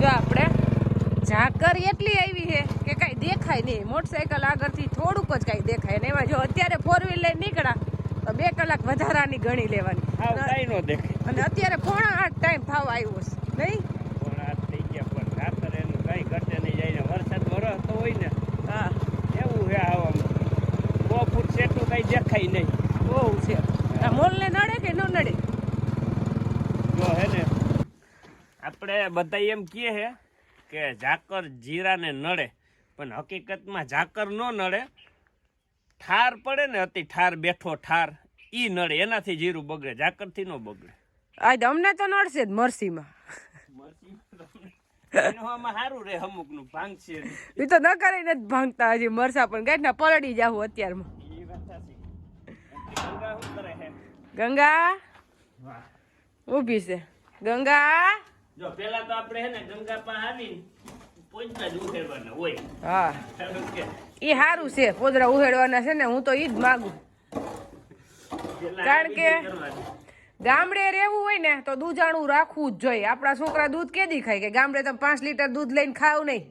જો આપણે ઝાકર એટલી આવી છે કે કાંઈ દેખાય નહીં. મોટરસાયકલ આગળથી થોડુંક જ કાંઈ દેખાય ને એમાં જો અત્યારે ફોર વ્હીલર નીકળ્યા તો બે કલાક વધારાની ગણી લેવાની. અને અત્યારે પોણા આઠ ટાઈમ ભાવ આવ્યો છે. નહીં? પણ આ થઈ ગયા પણ ખાતર એનું કાંઈ ઘટે નહીં. જાય ને વરસાદ વરસતો હોય ને. હા. એવું છે આવામાં સો ફૂટ સેટું કાંઈ દેખાય નહીં. બહુ છે. આ મોલને નડે કે ન નડે જો હે ને આપણે બધા એમ કહે છે કે ઝાકર જીરાને નડે. પણ હકીકતમાં ઝાકર ન નડે. ઠાર પડે ને અતિ ઠાર બેઠો ઠાર ઈ નડે. એનાથી જીરું બગડે ઝાકરથી ન બગડે. આજ અમને તો નડશે જ મરસીમાં. સારું રે ભાંગશે નહીં. એ તો ન કરીને જ ભાંગતા હજી મરસા પણ ગાંઠના પલળી જાવ અત્યારમાં. ગંગા. ઊભી છે. ગંગા? જો પેલા તો આપણે હે ને ગંગા પા આવીને જ ઉઠેરવાના હોય. હા. એ સારું છે પોદરા ઉહેડવાના છે ને હું તો ઈ જ માગું કારણ કે-. ગામડે રહેવું હોય ને તો દૂધાણું રાખવું જ જોઈએ. આપણા છોકરા દૂધ કેદી ખાય કે ગામડે તમે પાંચ લીટર દૂધ લઈને ખાવ નહીં.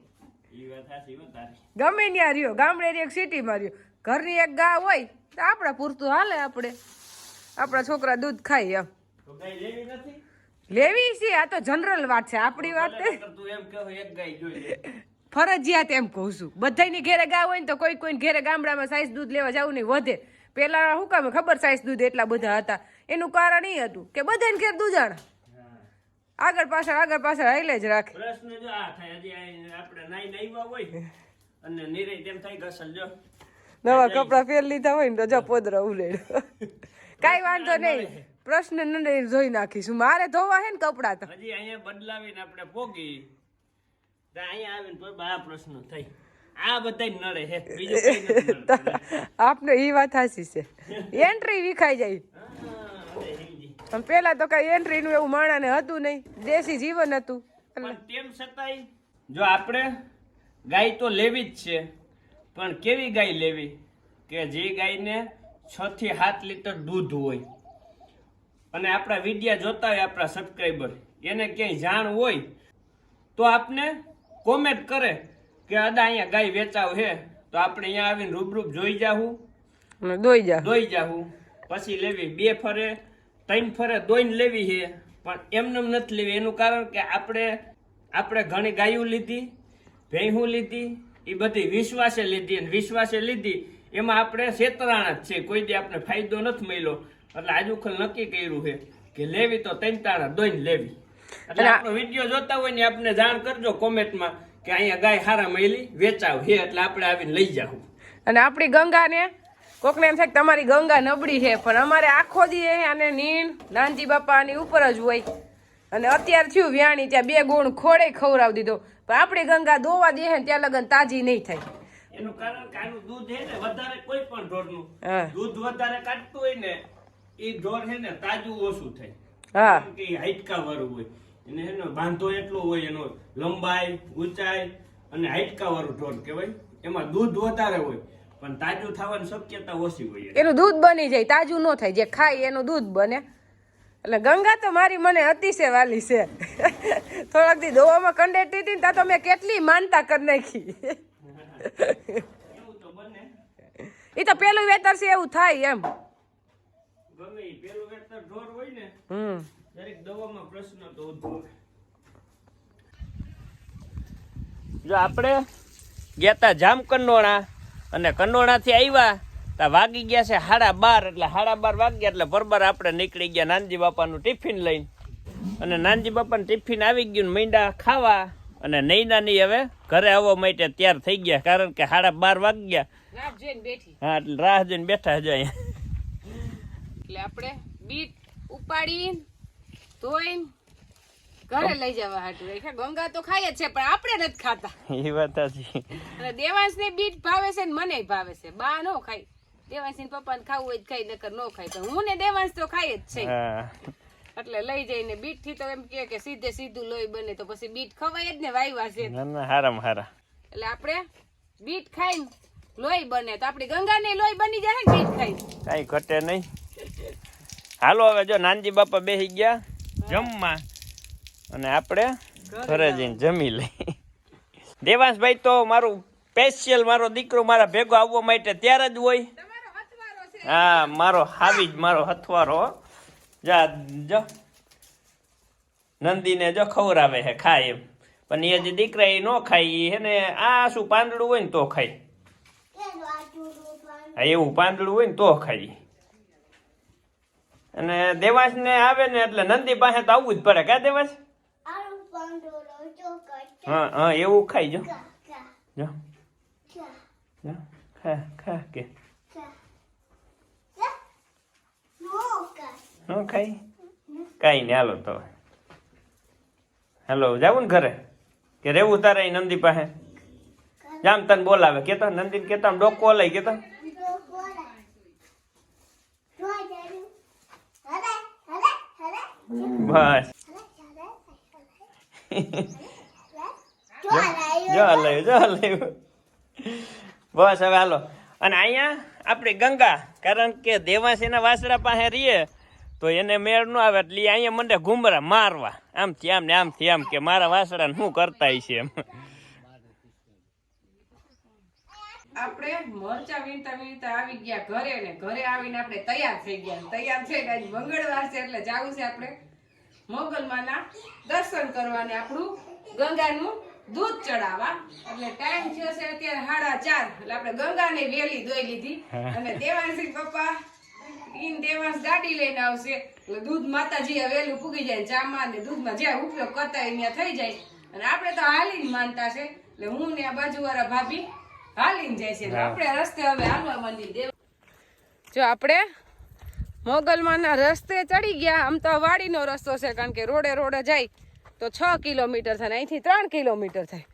ગમે ત્યાં રહ્યો ગામડે એક સિટીમાં રહ્યો. ઘરની એક ગા હોય તો આપણા પૂરતું હાલે આપણે. આપણા છોકરા દૂધ ખાય એમ. તો ગાય લેવી નથી? લેવી છે? આ તો જનરલ વાત છે. આપણી વાત તું એમ કહો એક ગાય જોઈએ ફરજિયાત એમ કહું છું. બધાની ઘેરે ગા હોય ને તો કોઈ કોઈ ઘેરે ગામડામાં સાઈઝ દૂધ લેવા જવું નહીં વધે. પેલા શું કામ ખબર સાઈઝ દૂધ એટલા બધા હતા? એનું કારણ એ હતું કે બધાને ઘેર દૂધાણ. આગળ પાછળ આગળ પાછળ હાઈલે જ રાખે. પ્રશ્ન જો આ થાય. હજી આપણે નાઈ નાઈવા હોય અને નીરે તેમ થાય ઘસલ જો. નવા કપડા પહેર લીધા હોય ને તો જો પોદરા ઉલેડ. કાઈ વાંધો નહીં. પ્રશ્ન નહીં જોઈ નાખીશું. મારે ધોવા હે ને કપડા તો. હજી અહીંયા બદલાવીને આપણે પોગી. અહીંયા આવીને તો આ પ્રશ્ન થઈ. આ બધાય નડે હે. બીજું કઈ નથી નડતું. આપને એ વાત હાસી છે. એન્ટ્રી વિખાઈ જાય. પેલા તો કઈ એન્ટ્રી નું એવું માણાને હતું નહીં. દેશી જીવન હતું. તેમ છતાંય જો આપણે ગાય તો લેવી જ છે. પણ કેવી ગાય લેવી? કે જે ગાયને છ થી સાત લીટર દૂધ હોય. અને આપણા વિડિયા જોતા હોય આપણા સબસ્ક્રાઈબર એને ક્યાંય જાણ હોય તો આપને કોમેન્ટ કરે કે અદા અહીંયા ગાય વેચાવ છે તો આપણે અહીંયા આવીને રૂબરૂપ જોઈ જાવું અને દોઈ જા દોઈ જાવું પછી લેવી બે ફરે ત્રણ ફરે દોઈને લેવી છે પણ એમને નથી લેવી. એનું કારણ કે આપણે આપણે ઘણી ગાયું લીધી ભેંહું લીધી એ બધી વિશ્વાસે લીધી અને વિશ્વાસે લીધી. એમાં આપણે છેતરાણા જ છે. કોઈ દી આપણે ફાયદો નથી મળ્યો. એટલે આજુ ખલ નક્કી કર્યું છે કે લેવી તો ત્રણ તાણા દોઈને લેવી. એટલે આપણો વીડિયો જોતા હોય ને આપણે જાણ કરજો કોમેન્ટમાં કે અહીંયા ગાય હારા મળી વેચાવ હે એટલે આપણે આવીને લઈ જાવું અને આપણી ગંગાને કોકને એમ થાય કે તમારી ગંગા નબળી છે પણ અમારે આખો દી અને નીણ નાનજી બાપાની ઉપર જ હોય. અને અત્યાર થયું વ્યાણી ત્યાં બે ગુણ ખોડે ખવડાવી દીધો. પણ આપણે ગંગા દોવા દે ત્યાં લગન તાજી નહીં થાય. એનું કારણ કે આનું દૂધ છે ને વધારે કોઈ પણ ઢોરનું. દૂધ વધારે કાઢતું હોય ને એ ઢોર છે ને તાજું ઓછું થાય. હા. કે હાઈટકા વાળું હોય. એને એનો બાંધો એટલો હોય એનો લંબાઈ ઊંચાઈ અને હાઈટકા વાળું ઢોર કહેવાય. એમાં દૂધ વધારે હોય પણ તાજું થવાની શક્યતા ઓછી હોય એનું દૂધ બની જાય તાજું ન થાય. જે ખાય એનું દૂધ બને. એટલે ગંગા તો મારી મને અતિશય વાલી છે. થોડાક દી દોવામાં કંડેટી હતી ને ત્યાં તો મેં કેટલી માનતા કરી નાખી. એ તો પેલું વેતર છે એવું થાય એમ. ગમે પેલું વેતર ઢોર હોય ને હમ. દરેક દવામાં પ્રશ્ન તો ઉદ્ભવે જો આપણે ગયા તા જામ કંડોણા અને કંડોણાથી આવ્યા તા વાગી ગયા છે સાડા બાર એટલે સાડા બાર વાગ્યા એટલે બરોબર આપણે નીકળી ગયા નાનજી બાપાનું ટિફિન લઈને. અને નાનજી બાપાનું ટિફિન આવી ગયું ને મીંડા ખાવા અને નૈનાની હવે ઘરે આવવા માટે તૈયાર થઈ ગયા કારણ કે સાડા બાર વાગ્યા ગયા. હા એટલે રાહ જોઈને બેઠા હજો અહીંયા. એટલે આપણે બીટ ઉપાડી ધોઈને ઘરે લઈ જવા હાટું. ગંગા તો ખાય જ છે પણ આપણે નથી ખાતા. એ વાત અને દેવાંશ ને બીટ ભાવે છે ને મને ભાવે છે. બા નો ખાય. દેવાંશ ને પપ્પા ને ખાવું હોય ખાઈ નકર નો ખાય. તો હું ને દેવાંશ તો ખાય જ છે એટલે લઈ જઈને બીટથી તો એમ કે સીધે સીધું લોહી બને તો પછી બીટ ખવાય જ ને વાયવા છે. ના ના હારા. એટલે આપણે બીટ ખાઈ લોહી બને તો આપણી ગંગાને લોહી બની જાય ને બીટ ખાઈ કાંઈ ઘટે નહીં. હાલો હવે જો નાનજી બાપા બેસી ગયા જમવા. અને આપણે ઘરે જઈને જમી લઈ દેવાંશભાઈ તો મારું સ્પેશિયલ મારો દીકરો મારા ભેગો આવવા માટે ત્યારે જ હોય. હા મારો હાવી જ મારો હથવારો. હો. જા જો. નંદીને જો ખવડાવે છે ખાય એમ. પણ એ જે દીકરા એ ન ખાય એ હે ને આ શું પાંદડું હોય ને તો ખાય. હા એવું પાંદડું હોય ને તો ખાય. અને દેવાંશ ને આવે ને એટલે નંદી પાસે તો આવવું જ પડે કા દેવાંશ? હા હા એવું ખાઈ જો. જો. જો ખા ખા કે. ન ખાઈ? કાંઈ નહીં, હાલો તો હેલો, જાવું ને ઘરે? કે રહેવું તારે નંદી પાસે? જામ તને બોલાવે. કેતો, નંદીને કેતો ડોકો લઈ કેતો. બસ. જો હલાયું જો હલાયું. બસ, હવે હાલો. અને અહીંયા આપણી ગંગા, કારણ કે દેવાંશ વાસરા પાસે રહીએ તો એને મેળ ન આવે એટલે અહીંયા મને ઘુમરા મારવા. આમથી આમ ને આમથી આમ કે મારા વાસડાને શું કરતા છે એમ. આપણે મરચા વીણતા વીણતા આવી ગયા ઘરે ને ઘરે આવીને આપણે તૈયાર થઈ ગયા તૈયાર થઈને આજ મંગળવાર છે એટલે જવું છે આપણે મોગલમાના દર્શન કરવા ને આપણું ગંગાનું દૂધ ચડાવવા. એટલે ટાઈમ થયો છે અત્યારે સાડા ચાર. એટલે આપણે ગંગાને વેલી દોઈ લીધી. અને દેવાંશી પપ્પા ઈન દેવાંશ ગાડી લઈને આવશે. એટલે દૂધ માતાજી વહેલું ફૂગી જાય ચામાં ને દૂધમાં જ્યાં ઉપયોગ કરતા હોય ત્યાં થઈ જાય. અને આપણે તો હાલીને માનતા છે. એટલે હું ને આ બાજુવાળા ભાભી હાલીને જાય છે. આપણે રસ્તે હવે હાલવા માંડી દેવ જો આપણે મોગલમાના રસ્તે ચડી ગયા. આમ તો વાડીનો રસ્તો છે કારણ કે રોડે રોડે જાય તો છ કિલોમીટર થાય અહીંથી ત્રણ કિલોમીટર થાય.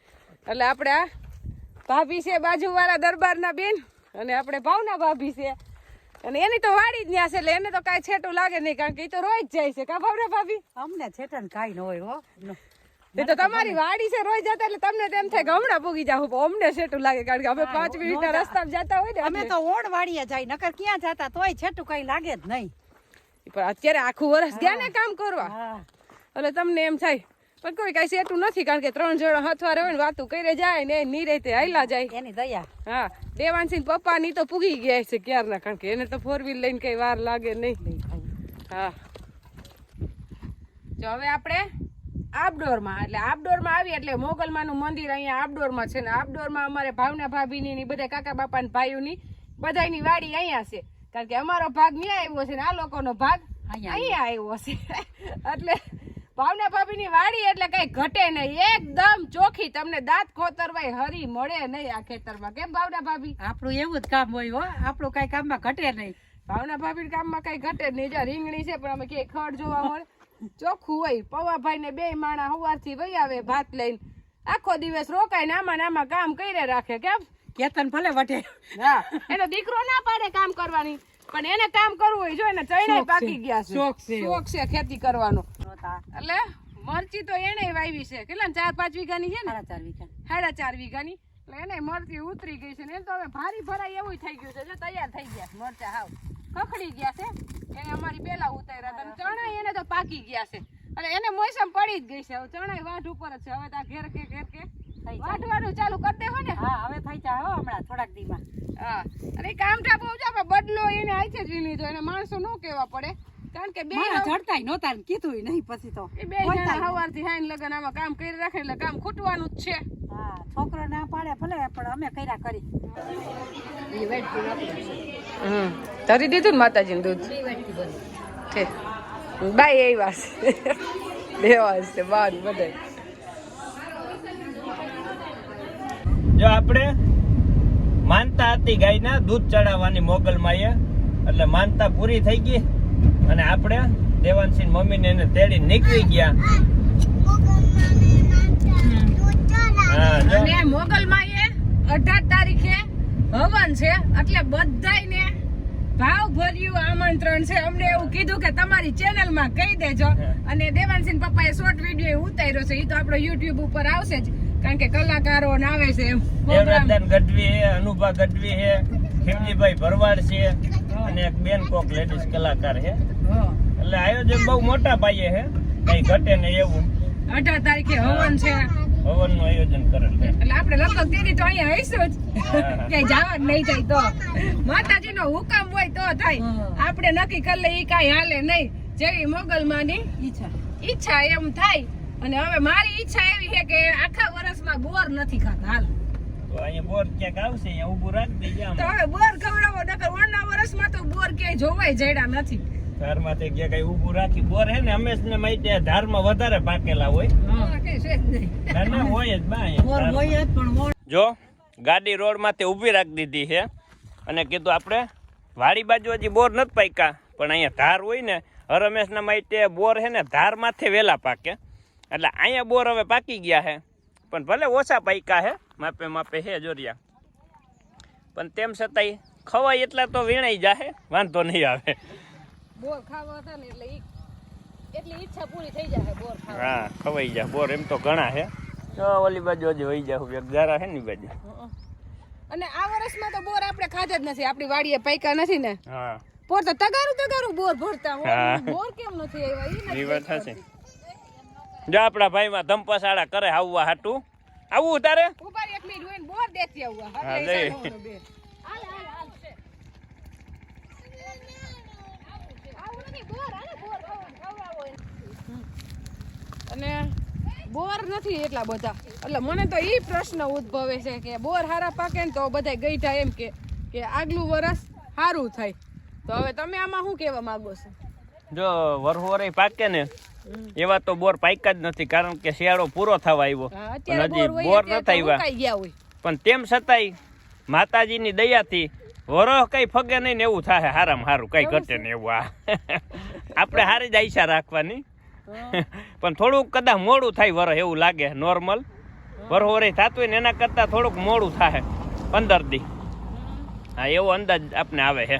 એટલે આપણે આ ભાભી છે બાજુવાળા દરબારના બેન. અને આપણે ભાવના ભાભી છે. અને એની તો વાડી જ ન્યા છે એટલે એને તો કાંઈ છેટું લાગે નહીં કારણ કે એ તો રોજ જાય છે. કા ભાવરે ભાભી? અમને છેટન કાઈ ન હોય હો. એ તો તમારી વાડી છે રોજ જતા એટલે તમને તેમ થાય કે હમણાં પૂગી જાવ અમને છેટું લાગે કારણ કે અમે પાંચ મિનિટના રસ્તામાં જતા હોય ને અમે તો ઓણ વાડીએ જાય નકર ક્યાં જતા તોય છેટું કઈ લાગે જ નહીં. પણ અત્યારે આખું વર્ષ ગયા ને કામ કરવા. એટલે તમને એમ થાય પણ કોઈ કઈ સેટું નથી કારણ કે ત્રણ જણા હાથવા રહે ને વાતું કરે જાય ને ની રીતે હાલ્યા જાય. એની દયા. હા દેવાનસિંહ પપ્પા ની તો પૂગી ગયા છે ક્યારના કારણ કે એને તો ફોર વ્હીલ લઈને કઈ વાર લાગે નહીં. હા. જો હવે આપણે આપડોરમાં એટલે આપડોરમાં આવી એટલે મોગલમાનું મંદિર અહીંયા આપડોરમાં છે ને આપડોરમાં અમારે ભાવના ભાભીની ને બધા કાકા બાપાની ભાઈઓની બધાયની વાડી અહીંયા છે. કારણ કે અમારો ભાગ ન્યા આવ્યો છે ને આ લોકોનો ભાગ અહીંયા અહીંયા આવ્યો છે. એટલે ભાવના ભાભીની વાડી એટલે કઈ ઘટે નહીં. એકદમ ચોખ્ખી તમને દાંત ખોતરવાય હરી મળે નહીં આ ખેતરમાં. કેમ ભાવના ભાભી? આપણું એવું જ કામ હોય હો. આપણું કઈ કામમાં ઘટે નહીં. ભાવના ભાભી કામમાં કઈ ઘટે નહીં. જો રીંગણી છે પણ અમે ક્યાંય ખડ જોવા મળે. ચોખ્ખું હોય. પવાભાઈ ને બે માણા સવારથી વહી આવે ભાત લઈને. આખો દિવસ રોકાય ને આમાં આમાં કામ કરી રાખે. કેમ? કેતન ભલે વટે હા એનો દીકરો ના પાડે કામ કરવાની. પણ એને કામ કરવું હોય જો એને ચૈણે પાકી ગયા છે. શોખ છે. શોખ છે ખેતી કરવાનો. એટલે મરચી તો એને વાવી છે. કેટલા ચાર પાંચ વીઘાની છે ને? સાડા ચાર વીઘા. સાડા ચાર વીઘાની. એટલે એને મરચી ઉતરી ગઈ છે ને તો હવે ભારી ભરાય એવું થઈ ગયું છે. જો તૈયાર થઈ ગયા મરચા હાવ. ખખડી ગયા છે. એને અમારી પેલા ઉતાર્યા હતા ચણા એને તો પાકી ગયા છે. અને એને મોસમ પડી જ ગઈ છે. હવે ચણા વાઢ ઉપર જ છે. હવે તો આ ઘેર કે ઘેર કે. વાઢવાનું ચાલુ કરી દેવો ને. હા હવે થઈ જાય હો હમણાં થોડાક દીમાં. હા. અને કામ બહુ બદલો એને આઈથે જ લીધો. એને માણસો નો કહેવા પડે. કારણ કે બે જડતા ચડતાય નહોતા કીધું નહીં પછી તો. એ બે સવાર સવારથી હાઈન લગન આમાં કામ કરી રાખે એટલે કામ ખૂટવાનું જ છે. હા છોકરો ના પાડે ભલે પણ અમે કર્યા કરી. હમ. ધરી દીધું ને માતાજીનું દૂધ? છે. બાય એ વાત વાસ છે બાર બધે. જો આપણે માનતા હતી ગાયના દૂધ ચડાવવાની મોગલમાં એટલે માનતા પૂરી થઈ ગઈ. અને આપણે દેવાનસિંહ મમ્મીને એને તેડી નીકળી ગયા. અને મોગલમાં એ અઢાર તારીખે હવન છે એટલે બધાયને ભાવ ભર્યું આમંત્રણ છે. અમને એવું કીધું કે તમારી ચેનલમાં કહી દેજો. અને દેવાનસિંહ પપ્પાએ શોર્ટ વીડિયો ઉતાર્યો છે. એ તો આપણો યુટ્યુબ ઉપર આવશે જ. કારણ કે કલાકારો ને આવે છે એમ ગઢવી હે અનુભા ગઢવી હે. ખીમજીભાઈ ભરવાડ છે અને એક બેન કોક લેડીઝ કલાકાર છે. એટલે આયોજન બહુ મોટા પાયે છે. કઈ ઘટે ને એવું. અઢાર તારીખે હવન છે. હવનનું આયોજન કરેલ છે. એટલે આપણે લગભગ દીદી તો અહીંયા આવીશું જ. ક્યાંય જવા નહીં જાય તો. માતાજીનો હુકમ હોય તો થાય. આપણે નક્કી કરી લઈએ કઈ હાલે નહીં. જેવી મોગલમાની ઈચ્છા. ઈચ્છા એમ થાય. અને હવે મારી ઈચ્છા એવી છે કે આખા વર્ષમાં બોર નથી ખાતા હાલ. અહીંયા બોર ક્યાંક આવશે અહીંયા ઊભું રાખી દઈએ આમ. તો હવે બોર ખવડાવો નકર ઓણના વર્ષમાં તો બોર ક્યાંય જોવાય જડ્યા નથી. ધારમાં તે ક્યાં કઈ ઊભું રાખી બોર હે ને હંમેશને માટે ધારમાં વધારે પાકેલા હોય. હા. ના, ના, હોય જ બા. હોય જ પણ જો ગાડી રોડમાંથી ઊભી રાખી દીધી છે. અને કીધું આપણે વાડી બાજુ હજી બોર નથી પાક્યા પણ અહીંયા ધાર હોય ને હરમેશના માટે બોર હે ને ધાર માથે વહેલા પાકે. એટલે અહીંયા બોર હવે પાકી ગયા છે. પણ ભલે ઓછા પાક્યા છે માપે માપે છે જોરિયા. પણ તેમ છતાંય ખવાય એટલા તો વીણાઈ જાહે વાંધો નહીં આવે. બોર ખાવા હતા ને એટલે એટલી ઈચ્છા પૂરી થઈ જાય બોર ખાવા હા ખવાઈ જાય બોર એમ તો ઘણા હે. જો ઓલી બાજુ જ વહી જાવ જારા હે ને બાજુ. અને આ વર્ષમાં તો બોર આપણે ખાધા જ નથી આપણી વાડીએ પૈકા નથી ને. હા. બોર તો તગારું તગારું બોર ભરતા હોય બોર કેમ નથી આવ્યા? ઈ વાત હશે જો આપણા ભાઈમાં ધંપસાળા કરે આવવા હાટું. આવું તારે? દેતી આવું. હા. હાલ, હાલ, હાલ. અને બોર નથી એટલા બધા. એટલે મને તો એ પ્રશ્ન ઉદ્ભવે છે કે બોર હારા પાકે ને તો બધા ગઈઠા એમ કે કે આગલું વરસ સારું થાય. તો હવે તમે આમાં શું કહેવા માંગો છો? જો વરહોરે પાકે ને એવા તો બોર પાક્યા જ નથી કારણ કે શિયાળો પૂરો થવા આવ્યો. હજી બોર નથી આવ્યા. ગયા હોય. પણ તેમ છતાંય માતાજીની દયાથી વરહ કઈ ફગે નહીં ને એવું થાય હારામાં હારું કઈ ઘટે ને એવું આ. આપણે હારી જ આઈશા રાખવાની. પણ થોડુંક કદાચ મોડું થાય વરહ એવું લાગે નોર્મલ. વરહ વરે થતું હોય ને એના કરતાં થોડુંક મોડું થાય પંદર દી. હા એવો અંદાજ આપને આવે છે